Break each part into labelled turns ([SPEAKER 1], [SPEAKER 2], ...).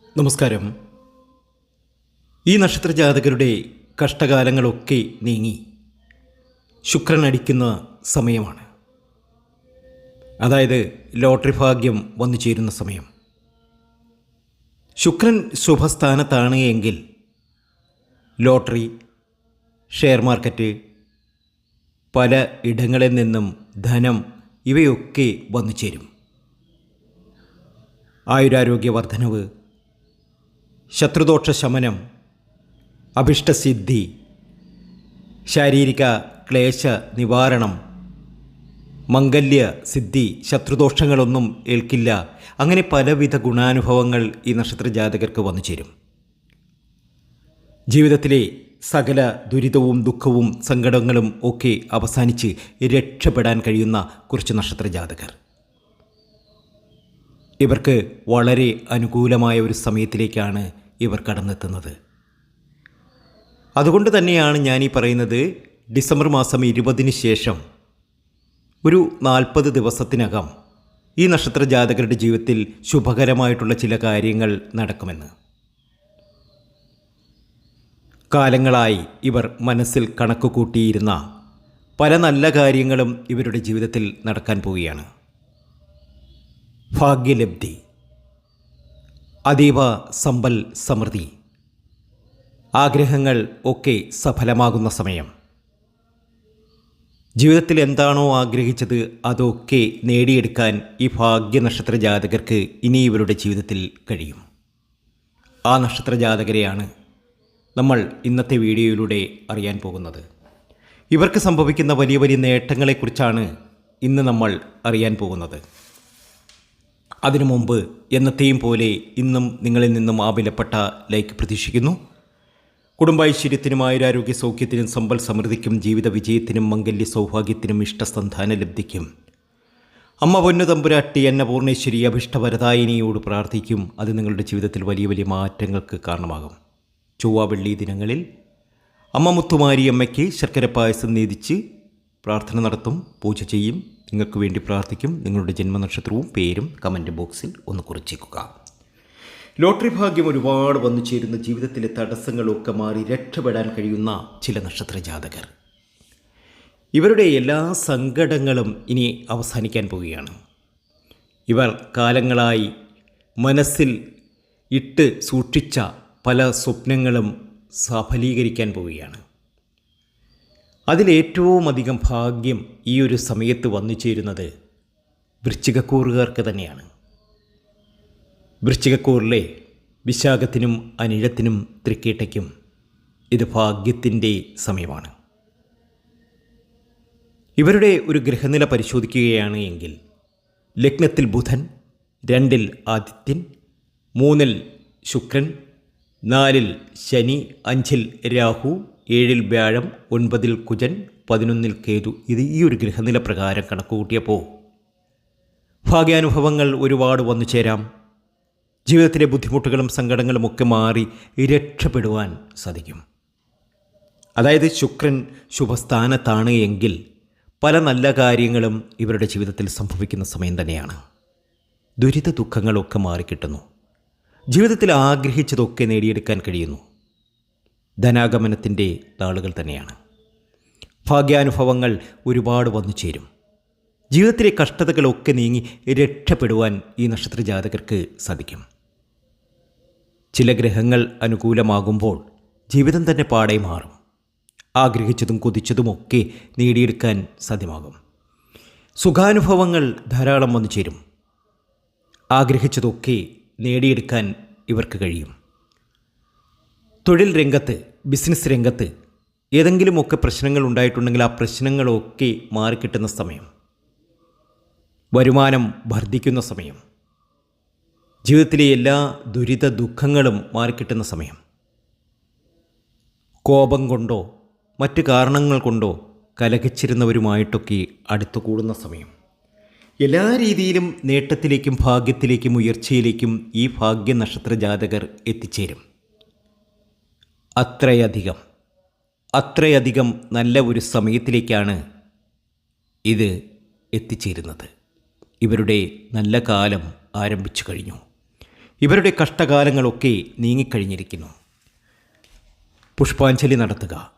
[SPEAKER 1] നമസ്കാരം. ഈ നക്ഷത്ര ജാതകരുടെ കഷ്ടകാലങ്ങളൊക്കെ നീങ്ങി. ശുക്രൻ അടിക്കുന്ന സമയമാണ്. അതായത് ലോട്ടറി ഭാഗ്യം വന്നു ചേരുന്ന സമയം. ശുക്രൻ ശുഭസ്ഥാനത്താണ് എങ്കിൽ ലോട്ടറി ഷെയർ മാർക്കറ്റ് പല ഇടങ്ങളിൽ നിന്നും ധനം ഇവയൊക്കെ വന്നു ചേരും. ആയുരാരോഗ്യ വർധനവ് ശത്രുദോഷ ശമനം അഭിഷ്ടസിദ്ധി ശാരീരിക ക്ലേശ നിവാരണം മംഗല്യ സിദ്ധി ശത്രുദോഷങ്ങളൊന്നും ഏൽക്കില്ല. അങ്ങനെ പലവിധ ഗുണാനുഭവങ്ങൾ ഈ നക്ഷത്ര ജാതകർക്ക് വന്നു ചേരും. ജീവിതത്തിലെ സകല ദുരിതവും ദുഃഖവും സങ്കടങ്ങളും ഒക്കെ അവസാനിച്ച് രക്ഷപ്പെടാൻ കഴിയുന്ന കുറച്ച് നക്ഷത്ര ജാതകർ ഇവർക്ക് വളരെ അനുകൂലമായ ഒരു സമയത്തിലേക്കാണ് ഇവർ കടന്നെത്തുന്നത്. അതുകൊണ്ട് തന്നെയാണ് ഞാൻ ഈ പറയുന്നത് ഡിസംബർ മാസം ഇരുപതിന് ശേഷം ഒരു നാൽപ്പത് ദിവസത്തിനകം ഈ നക്ഷത്ര ജാതകരുടെ ജീവിതത്തിൽ ശുഭകരമായിട്ടുള്ള ചില കാര്യങ്ങൾ നടക്കുമെന്ന്. കാലങ്ങളായി ഇവർ മനസ്സിൽ കണക്ക് കൂട്ടിയിരുന്ന പല നല്ല കാര്യങ്ങളും ഇവരുടെ ജീവിതത്തിൽ നടക്കാൻ പോവുകയാണ്. ഭാഗ്യലബ്ധി. അതീവ സമ്പൽ സമൃദ്ധി. ആഗ്രഹങ്ങൾ ഒക്കെ സഫലമാകുന്ന സമയം. ജീവിതത്തിൽ എന്താണോ ആഗ്രഹിച്ചത് അതൊക്കെ നേടിയെടുക്കാൻ ഈ ഭാഗ്യ നക്ഷത്ര ജാതകർക്ക് ഇനി ഇവരുടെ ജീവിതത്തിൽ കഴിയും. ആ നക്ഷത്ര ജാതകരെയാണ് നമ്മൾ ഇന്നത്തെ വീഡിയോയിലൂടെ അറിയാൻ പോകുന്നത്. ഇവർക്ക് സംഭവിക്കുന്ന വലിയ വലിയ നേട്ടങ്ങളെക്കുറിച്ചാണ് ഇന്ന് നമ്മൾ അറിയാൻ പോകുന്നത്. അതിനു മുമ്പ് എന്നത്തെയും പോലെ ഇന്നും നിങ്ങളിൽ നിന്നും ആ വിലപ്പെട്ട ലൈക്ക് പ്രതീക്ഷിക്കുന്നു. കുടുംബൈശ്വര്യത്തിനും ആയുരാരോഗ്യ സൗഖ്യത്തിനും സമ്പൽ സമൃദ്ധിക്കും ജീവിത വിജയത്തിനും മംഗല്യ സൗഭാഗ്യത്തിനും ഇഷ്ടസന്ധാന ലബ്ധിക്കും അമ്മ പൊന്നു തമ്പുരാട്ടി എന്ന പൂർണേശ്വരി അഭിഷ്ടവരദായിനിയോട് പ്രാർത്ഥിക്കും. അത് നിങ്ങളുടെ ജീവിതത്തിൽ വലിയ വലിയ മാറ്റങ്ങൾക്ക് കാരണമാകും. ചൊവ്വ വെള്ളി ദിനങ്ങളിൽ അമ്മ മുത്തുമാരി അമ്മയ്ക്ക് ശർക്കര പായസം നീതിച്ച് പ്രാർത്ഥന നടത്തും പൂജ ചെയ്യും. നിങ്ങൾക്ക് വേണ്ടി പ്രാർത്ഥിക്കും. നിങ്ങളുടെ ജന്മനക്ഷത്രവും പേരും കമന്റ് ബോക്സിൽ ഒന്ന് കുറിച്ചേക്കുക ലോട്ടറി ഭാഗ്യം ഒരുപാട് വന്നു ചേരുന്ന ജീവിതത്തിലെ തടസ്സങ്ങളൊക്കെ മാറി രക്ഷപ്പെടാൻ കഴിയുന്ന ചില നക്ഷത്ര ജാതകർ. ഇവരുടെ എല്ലാ സങ്കടങ്ങളും ഇനി അവസാനിക്കാൻ പോവുകയാണ്. ഇവർ കാലങ്ങളായി മനസ്സിൽ ഇട്ട് സൂക്ഷിച്ച പല സ്വപ്നങ്ങളും സഫലീകരിക്കാൻ പോവുകയാണ്. അതിലേറ്റവും അധികം ഭാഗ്യം ഈ ഒരു സമയത്ത് വന്നു ചേരുന്നത് വൃശ്ചികക്കൂറുകാർക്ക് തന്നെയാണ്. വൃശ്ചികക്കൂറിലെ വിശാഖത്തിനും അനിഴത്തിനും തൃക്കേട്ടയ്ക്കും ഇത് ഭാഗ്യത്തിന്റെ സമയമാണ്. ഇവരുടെ ഒരു ഗ്രഹനില പരിശോധിക്കുകയാണ് എങ്കിൽ ലഗ്നത്തിൽ ബുധൻ രണ്ടിൽ ആദിത്യൻ മൂന്നിൽ ശുക്രൻ നാലിൽ ശനി അഞ്ചിൽ രാഹു ഏഴിൽ വ്യാഴം ഒൻപതിൽ കുജൻ പതിനൊന്നിൽ കേതു. ഇത് ഈ ഒരു ഗ്രഹനില പ്രകാരം കണക്ക് കൂട്ടിയപ്പോൾ ഭാഗ്യാനുഭവങ്ങൾ ഒരുപാട് വന്നു ചേരാം. ജീവിതത്തിലെ ബുദ്ധിമുട്ടുകളും സങ്കടങ്ങളും ഒക്കെ മാറി രക്ഷപ്പെടുവാൻ സാധിക്കും. അതായത് ശുക്രൻ ശുഭസ്ഥാനത്താണ് എങ്കിൽ പല നല്ല കാര്യങ്ങളും ഇവരുടെ ജീവിതത്തിൽ സംഭവിക്കുന്ന സമയം തന്നെയാണ്. ദുരിത ദുഃഖങ്ങളൊക്കെ മാറിക്കിട്ടുന്നു. ജീവിതത്തിൽ ആഗ്രഹിച്ചതൊക്കെ നേടിയെടുക്കാൻ കഴിയുന്നു. ധനാഗമനത്തിന്റെ താളുകൾ തന്നെയാണ്. ഭാഗ്യാനുഭവങ്ങൾ ഒരുപാട് വന്നു ചേരും. ജീവിതത്തിലെ കഷ്ടതകളൊക്കെ നീങ്ങി രക്ഷപ്പെടുവാൻ ഈ നക്ഷത്ര ജാതകർക്ക് സാധിക്കും. ചില ഗ്രഹങ്ങൾ അനുകൂലമാകുമ്പോൾ ജീവിതം തന്നെ പാടെ മാറും. ആഗ്രഹിച്ചതും കൊതിച്ചതുമൊക്കെ നേടിയെടുക്കാൻ സാധ്യമാകും. സുഖാനുഭവങ്ങൾ ധാരാളം വന്നു ചേരും. ആഗ്രഹിച്ചതൊക്കെ നേടിയെടുക്കാൻ ഇവർക്ക് കഴിയും. തൊഴിൽ രംഗത്ത് ബിസിനസ് രംഗത്ത് ഏതെങ്കിലുമൊക്കെ പ്രശ്നങ്ങൾ ഉണ്ടായിട്ടുണ്ടെങ്കിൽ ആ പ്രശ്നങ്ങളൊക്കെ മാറിക്കിട്ടുന്ന സമയം. വരുമാനം വർദ്ധിക്കുന്ന സമയം. ജീവിതത്തിലെ എല്ലാ ദുരിത ദുഃഖങ്ങളും മാറിക്കിട്ടുന്ന സമയം. കോപം കൊണ്ടോ മറ്റ് കാരണങ്ങൾ കൊണ്ടോ കലഹിച്ചിരുന്നവരുമായിട്ടൊക്കെ അടുത്തു കൂടുന്ന സമയം. എല്ലാ രീതിയിലും നേട്ടത്തിലേക്കും ഭാഗ്യത്തിലേക്കും ഉയർച്ചയിലേക്കും ഈ ഭാഗ്യ നക്ഷത്ര ജാതകർ എത്തിച്ചേരും. അത്രയധികം അത്രയധികം നല്ല ഒരു സമയത്തിലേക്കാണ് ഇത് എത്തിച്ചേരുന്നത്. ഇവരുടെ നല്ല കാലം ആരംഭിച്ചു കഴിഞ്ഞു. ഇവരുടെ കഷ്ടകാലങ്ങളൊക്കെ നീങ്ങിക്കഴിഞ്ഞിരിക്കുന്നു. പുഷ്പാഞ്ജലി നടത്തുക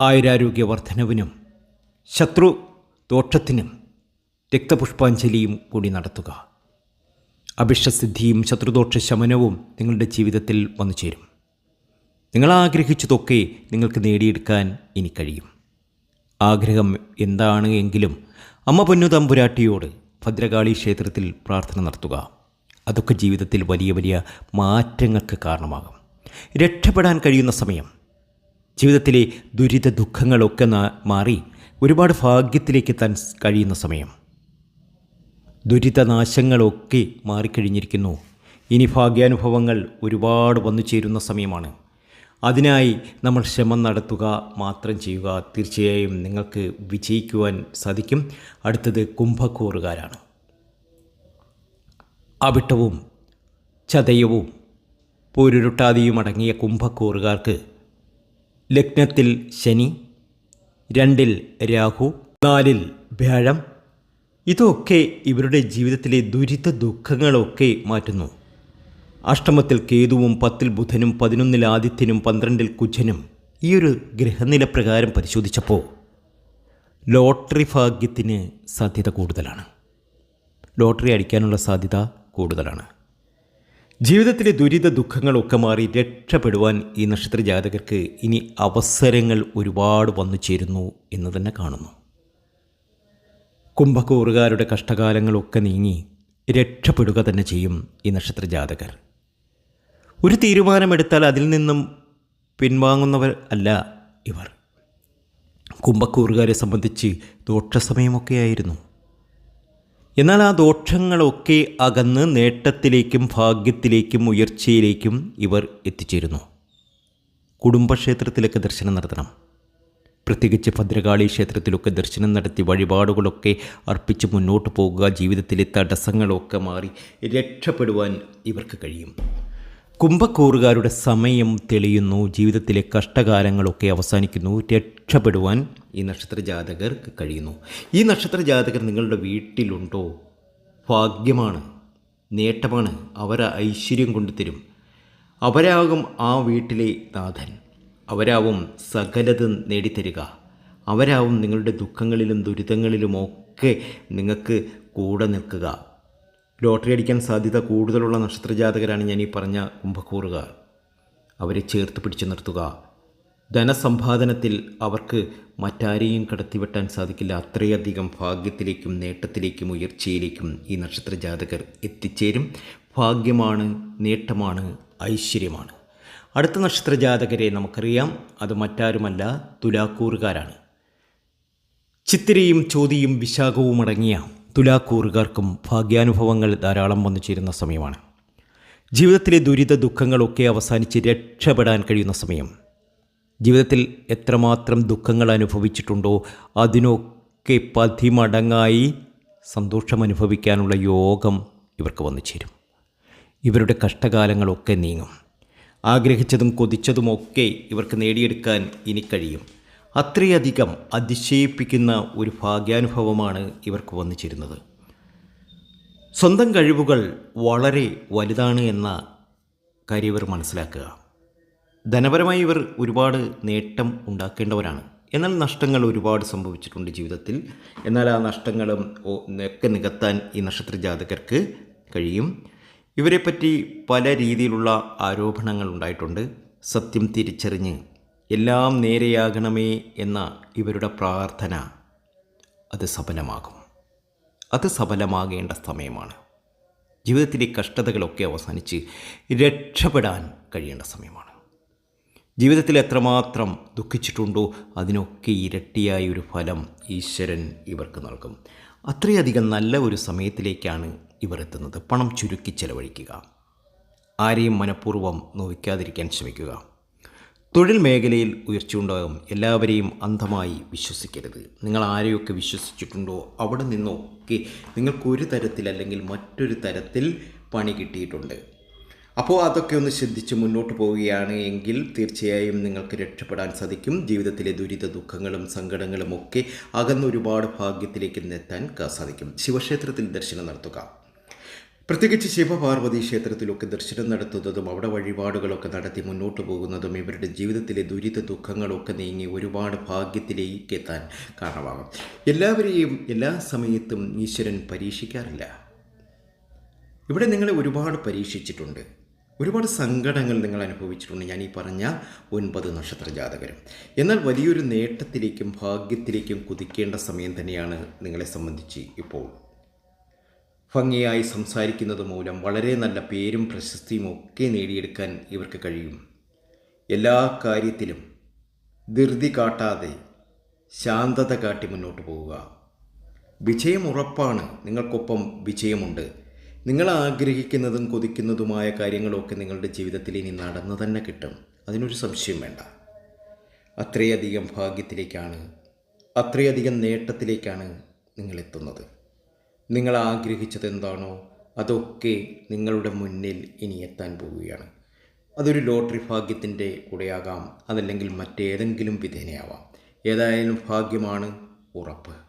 [SPEAKER 1] ആയുരാരോഗ്യ വർധനവിനും ശത്രു ദോഷത്തിനും രക്തപുഷ്പാഞ്ജലിയും കൂടി നടത്തുക. അഭിഷ്ടസിദ്ധിയും ശത്രുദോഷ ശമനവും നിങ്ങളുടെ ജീവിതത്തിൽ വന്നു ചേരും നിങ്ങൾ ആഗ്രഹിച്ചതൊക്കെ നിങ്ങൾക്ക് നേടിയെടുക്കാൻ ഇനി കഴിയും. ആഗ്രഹം എന്താണ് എങ്കിലും അമ്മ പൊന്നു തമ്പുരാട്ടിയോട് ഭദ്രകാളി ക്ഷേത്രത്തിൽ പ്രാർത്ഥന നടത്തുക. അതൊക്കെ ജീവിതത്തിൽ വലിയ വലിയ മാറ്റങ്ങൾക്ക് കാരണമാകും. രക്ഷപ്പെടാൻ കഴിയുന്ന സമയം. ജീവിതത്തിലെ ദുരിത ദുഃഖങ്ങളൊക്കെ മാറി ഒരുപാട് ഭാഗ്യത്തിലേക്ക് എത്താൻ കഴിയുന്ന സമയം. ദുരിതനാശങ്ങളൊക്കെ മാറിക്കഴിഞ്ഞിരിക്കുന്നു. ഇനി ഭാഗ്യാനുഭവങ്ങൾ ഒരുപാട് വന്നു ചേരുന്ന സമയമാണ്. അതിനായി നമ്മൾ ശ്രമം നടത്തുക മാത്രം ചെയ്യുക തീർച്ചയായും നിങ്ങൾക്ക് വിജയിക്കുവാൻ സാധിക്കും. അടുത്തത് കുംഭക്കൂറുകാരാണ്. അവിട്ടവും ചതയവും പൂരുരുട്ടാതിയും അടങ്ങിയ കുംഭക്കൂറുകാർക്ക് ലഗ്നത്തിൽ ശനി രണ്ടിൽ രാഹു നാലിൽ വ്യാഴം. ഇതൊക്കെ ഇവരുടെ ജീവിതത്തിലെ ദുരിത ദുഃഖങ്ങളൊക്കെ മാറ്റുന്നു. അഷ്ടമത്തിൽ കേതുവും പത്തിൽ ബുധനും പതിനൊന്നിൽ ആദിത്യനും പന്ത്രണ്ടിൽ കുജനും ഈ ഒരു ഗ്രഹനില പ്രകാരം പരിശോധിച്ചപ്പോൾ ലോട്ടറി ഭാഗ്യത്തിന് സാധ്യത കൂടുതലാണ്. ലോട്ടറി അടിക്കാനുള്ള സാധ്യത കൂടുതലാണ്. ജീവിതത്തിലെ ദുരിത ദുഃഖങ്ങളൊക്കെ മാറി രക്ഷപ്പെടുവാൻ ഈ നക്ഷത്ര ജാതകർക്ക് ഇനി അവസരങ്ങൾ ഒരുപാട് വന്നു ചേരുന്നു എന്ന് തന്നെ കാണുന്നു. കുംഭക്കൂറുകാരുടെ കഷ്ടകാലങ്ങളൊക്കെ നീങ്ങി രക്ഷപ്പെടുക തന്നെ ചെയ്യും ഈ നക്ഷത്ര ജാതകർ. ഒരു തീരുമാനമെടുത്താൽ അതിൽ നിന്നും പിൻവാങ്ങുന്നവർ അല്ല ഇവർ. കുംഭക്കൂറുകാരെ സംബന്ധിച്ച് ദോഷസമയമൊക്കെയായിരുന്നു എന്നാൽ ആ ദോഷങ്ങളൊക്കെ അകന്ന് നേട്ടത്തിലേക്കും ഭാഗ്യത്തിലേക്കും ഉയർച്ചയിലേക്കും ഇവർ എത്തിച്ചേരുന്നു. കുടുംബക്ഷേത്രത്തിലൊക്കെ ദർശനം നടത്തണം. പ്രത്യേകിച്ച് ഭദ്രകാളി ക്ഷേത്രത്തിലൊക്കെ ദർശനം നടത്തി വഴിപാടുകളൊക്കെ അർപ്പിച്ച് മുന്നോട്ട് പോകുക ജീവിതത്തിലെ തടസ്സങ്ങളൊക്കെ മാറി രക്ഷപ്പെടുവാൻ ഇവർക്ക് കഴിയും. കുംഭക്കൂറുകാരുടെ സമയം തെളിയുന്നു. ജീവിതത്തിലെ കഷ്ടകാലങ്ങളൊക്കെ അവസാനിക്കുന്നു. രക്ഷപ്പെടുവാൻ ഈ നക്ഷത്ര ജാതകർക്ക് കഴിയുന്നു. ഈ നക്ഷത്ര ജാതകർ നിങ്ങളുടെ വീട്ടിലുണ്ടോ? ഭാഗ്യമാണ് നേട്ടമാണ് അവർ ഐശ്വര്യം കൊണ്ടുതരും. അവരാകും ആ വീട്ടിലെ നാഥൻ. അവരാവും സകലത് നേടിത്തരിക. അവരാവും നിങ്ങളുടെ ദുഃഖങ്ങളിലും ദുരിതങ്ങളിലുമൊക്കെ നിങ്ങൾക്ക് കൂടെ നിൽക്കുക. ലോട്ടറി അടിക്കാൻ സാധ്യത കൂടുതലുള്ള നക്ഷത്രജാതകരാണ് ഞാൻ ഈ പറഞ്ഞ കുംഭക്കൂറുകാർ അവരെ ചേർത്ത് പിടിച്ചു നിർത്തുക. ധനസമ്പാദനത്തിൽ അവർക്ക് മറ്റാരെയും കടത്തിവെട്ടാൻ സാധിക്കില്ല. അത്രയധികം ഭാഗ്യത്തിലേക്കും നേട്ടത്തിലേക്കും ഉയർച്ചയിലേക്കും ഈ നക്ഷത്ര ജാതകർ എത്തിച്ചേരും. ഭാഗ്യമാണ് നേട്ടമാണ് ഐശ്വര്യമാണ്. അടുത്ത നക്ഷത്ര ജാതകരെ നമുക്കറിയാം. അത് മറ്റാരുമല്ല തുലാക്കൂറുകാരാണ്. ചിത്തിരയും ചോതിയും വിശാഖവും അടങ്ങിയ തുലാക്കൂറുകാർക്കും ഭാഗ്യാനുഭവങ്ങൾ ധാരാളം വന്നു ചേരുന്ന സമയമാണ്. ജീവിതത്തിലെ ദുരിത ദുഃഖങ്ങളൊക്കെ അവസാനിച്ച് രക്ഷപ്പെടാൻ കഴിയുന്ന സമയം. ജീവിതത്തിൽ എത്രമാത്രം ദുഃഖങ്ങൾ അനുഭവിച്ചിട്ടുണ്ടോ അതിനൊക്കെ പതിമടങ്ങായി സന്തോഷം അനുഭവിക്കാനുള്ള യോഗം ഇവർക്ക് വന്നു ചേരും ഇവരുടെ കഷ്ടകാലങ്ങളൊക്കെ നീങ്ങും. ആഗ്രഹിച്ചതും കൊതിച്ചതുമൊക്കെ ഇവർക്ക് നേടിയെടുക്കാൻ ഇനി കഴിയും. അത്രയധികം അതിശയിപ്പിക്കുന്ന ഒരു ഭാഗ്യാനുഭവമാണ് ഇവർക്ക് വന്നു സ്വന്തം കഴിവുകൾ വളരെ വലുതാണ് എന്ന കാര്യം ഇവർ മനസ്സിലാക്കുക. ധനപരമായി ഇവർ ഒരുപാട് നേട്ടം ഉണ്ടാക്കേണ്ടവരാണ്. എന്നാൽ നഷ്ടങ്ങൾ ഒരുപാട് സംഭവിച്ചിട്ടുണ്ട് ജീവിതത്തിൽ. എന്നാൽ ആ നഷ്ടങ്ങളും ഒക്കെ നികത്താൻ ഈ നക്ഷത്ര ജാതകർക്ക് കഴിയും. ഇവരെപ്പറ്റി പല രീതിയിലുള്ള ആരോപണങ്ങൾ ഉണ്ടായിട്ടുണ്ട്. സത്യം തിരിച്ചറിഞ്ഞ് എല്ലാം നേരെയാകണമേ എന്ന ഇവരുടെ പ്രാർത്ഥന അത് സഫലമാകും. അത് സഫലമാകേണ്ട സമയമാണ്. ജീവിതത്തിലെ കഷ്ടതകളൊക്കെ അവസാനിച്ച് രക്ഷപ്പെടാൻ കഴിയേണ്ട സമയമാണ്. ജീവിതത്തിൽ എത്രമാത്രം ദുഃഖിച്ചിട്ടുണ്ടോ അതിനൊക്കെ ഇരട്ടിയായ ഒരു ഫലം ഈശ്വരൻ ഇവർക്ക് നൽകും. അത്രയധികം നല്ല ഒരു സമയത്തിലേക്കാണ് ഇവർ എത്തുന്നത്. പണം ചുരുക്കി ചെലവഴിക്കുക. ആരെയും മനഃപൂർവം നോവിക്കാതിരിക്കാൻ ശ്രമിക്കുക. തൊഴിൽ മേഖലയിൽ ഉയർച്ചയുണ്ടാകും എല്ലാവരെയും അന്ധമായി വിശ്വസിക്കരുത്. നിങ്ങൾ ആരെയൊക്കെ വിശ്വസിച്ചിട്ടുണ്ടോ അവിടെ നിന്നൊക്കെ നിങ്ങൾക്ക് ഒരു തരത്തിൽ അല്ലെങ്കിൽ മറ്റൊരു തരത്തിൽ പണി കിട്ടിയിട്ടുണ്ട്. അപ്പോൾ അതൊക്കെ ഒന്ന് ശ്രദ്ധിച്ച് മുന്നോട്ട് പോവുകയാണ് എങ്കിൽ തീർച്ചയായും നിങ്ങൾക്ക് രക്ഷപ്പെടാൻ സാധിക്കും. ജീവിതത്തിലെ ദുരിത ദുഃഖങ്ങളും സങ്കടങ്ങളും ഒക്കെ അകന്ന് ഒരുപാട് ഭാഗ്യത്തിലേക്ക് എത്താൻ സാധിക്കും. ശിവക്ഷേത്രത്തിൽ ദർശനം നടത്തുക. പ്രത്യേകിച്ച് ശിവപാർവതി ക്ഷേത്രത്തിലൊക്കെ ദർശനം നടത്തുന്നതും അവിടെ വഴിപാടുകളൊക്കെ നടത്തി മുന്നോട്ട് പോകുന്നതും ഇവരുടെ ജീവിതത്തിലെ ദുരിത ദുഃഖങ്ങളൊക്കെ നീങ്ങി ഒരുപാട് ഭാഗ്യത്തിലേക്ക് എത്താൻ കാരണമാകും. എല്ലാവരെയും എല്ലാ സമയത്തും ഈശ്വരൻ പരീക്ഷിക്കാറില്ല. ഇവിടെ നിങ്ങളെ ഒരുപാട് പരീക്ഷിച്ചിട്ടുണ്ട്. ഒരുപാട് സങ്കടങ്ങൾ നിങ്ങൾ അനുഭവിച്ചിട്ടുണ്ട്. ഞാൻ ഈ പറഞ്ഞ ഒൻപത് നക്ഷത്ര ജാതകരും. എന്നാൽ വലിയൊരു നേട്ടത്തിലേക്കും ഭാഗ്യത്തിലേക്കും കുതിക്കേണ്ട സമയം തന്നെയാണ് നിങ്ങളെ സംബന്ധിച്ച് ഇപ്പോൾ ഭംഗിയായി സംസാരിക്കുന്നത് മൂലം വളരെ നല്ല പേരും പ്രശസ്തിയും ഒക്കെ നേടിയെടുക്കാൻ ഇവർക്ക് കഴിയും. എല്ലാ കാര്യത്തിലും ധൃതി കാട്ടാതെ ശാന്തത കാട്ടി മുന്നോട്ട് പോവുക. വിജയം ഉറപ്പാണ്. നിങ്ങൾക്കൊപ്പം വിജയമുണ്ട്. നിങ്ങൾ ആഗ്രഹിക്കുന്നതും കൊതിക്കുന്നതുമായ കാര്യങ്ങളൊക്കെ നിങ്ങളുടെ ജീവിതത്തിൽ ഇനി നടന്നു തന്നെ കിട്ടും. അതിനൊരു സംശയം വേണ്ട. അത്രയധികം ഭാഗ്യത്തിലേക്കാണ് അത്രയധികം നേട്ടത്തിലേക്കാണ് നിങ്ങൾ എത്തുന്നത് നിങ്ങൾ ആഗ്രഹിച്ചത് എന്താണോ അതൊക്കെ നിങ്ങളുടെ മുന്നിൽ ഇനി എത്താൻ പോവുകയാണ്. അതൊരു ലോട്ടറി ഭാഗ്യത്തിന്റെ കൂടെയാകാം അതല്ലെങ്കിൽ മറ്റേതെങ്കിലും വിധേനയാവാം. ഏതായാലും ഭാഗ്യമാണ് ഉറപ്പ്.